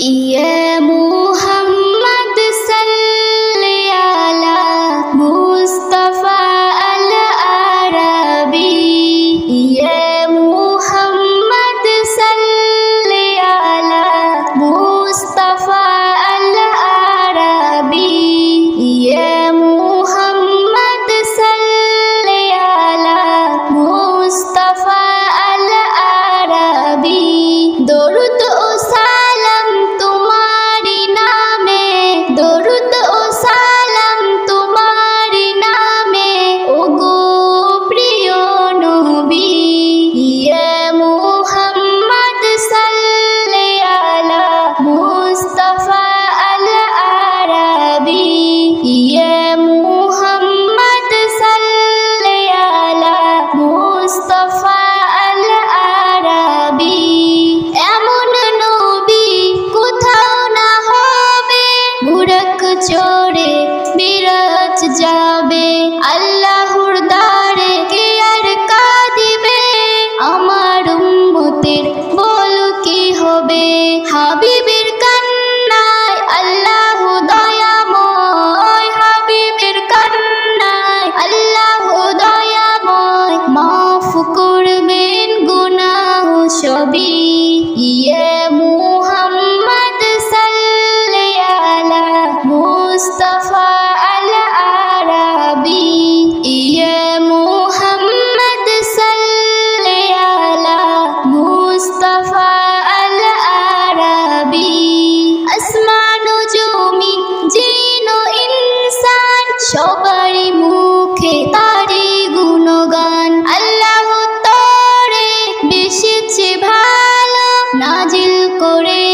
Y hemos... আল্লাহর দ্বারে কে আর কাঁদিবে? আমার উম্মতের বল কি হবে? হাবি করে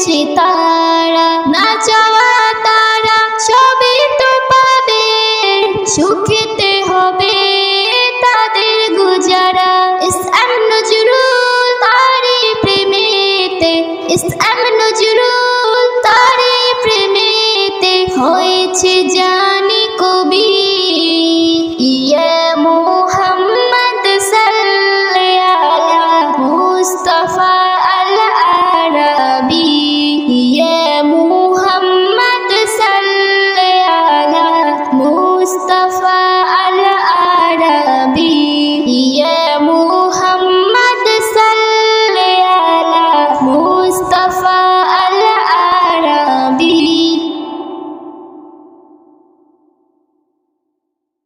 পেয়েছি তারা, না যাওয়া তারা সবে তো পাবে। সুখেতে হবে তাদের গুজারা। ইস এম নজরুল তারে প্রেমেতে ইস এম নজরুল তারে প্রেমেতে, হয়েছে জানি কবি